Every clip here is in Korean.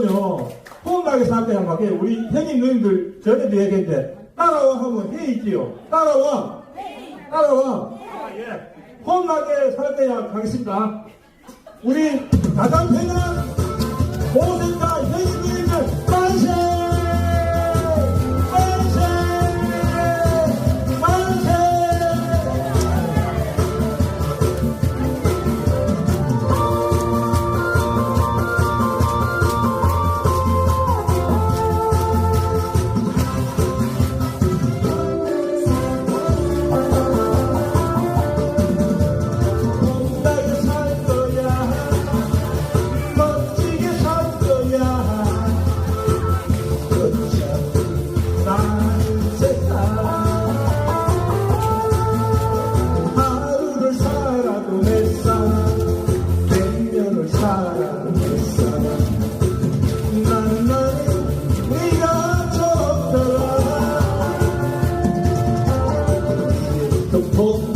그러면 혼나게 살때 양반에 우리 형님 누님들 전에도 얘기했는데 따라와 하면 해 있지요. 따라와. 따라와. 예. 혼나게 살 때야 가겠습니다. 우리 가장 편한 the pulse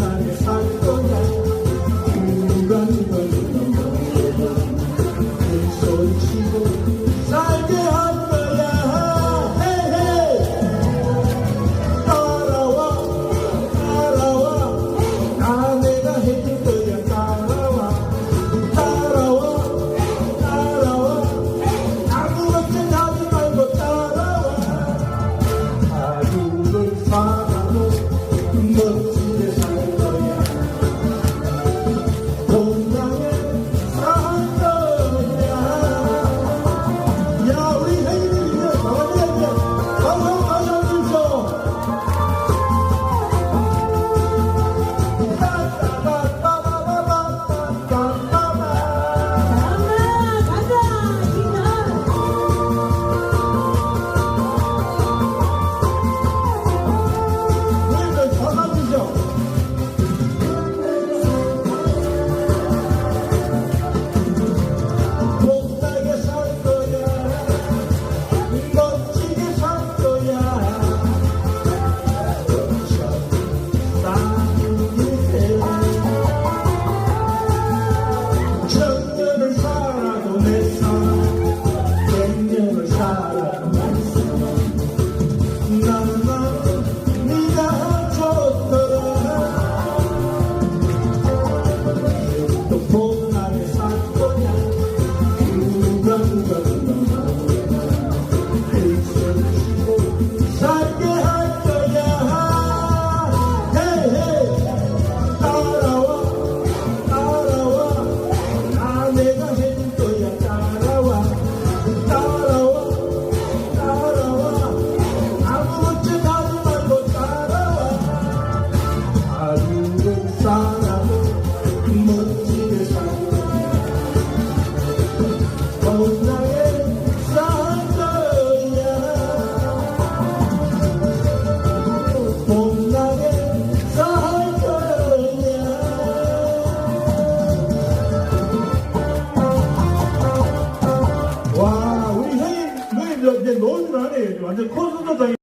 완전 콘서트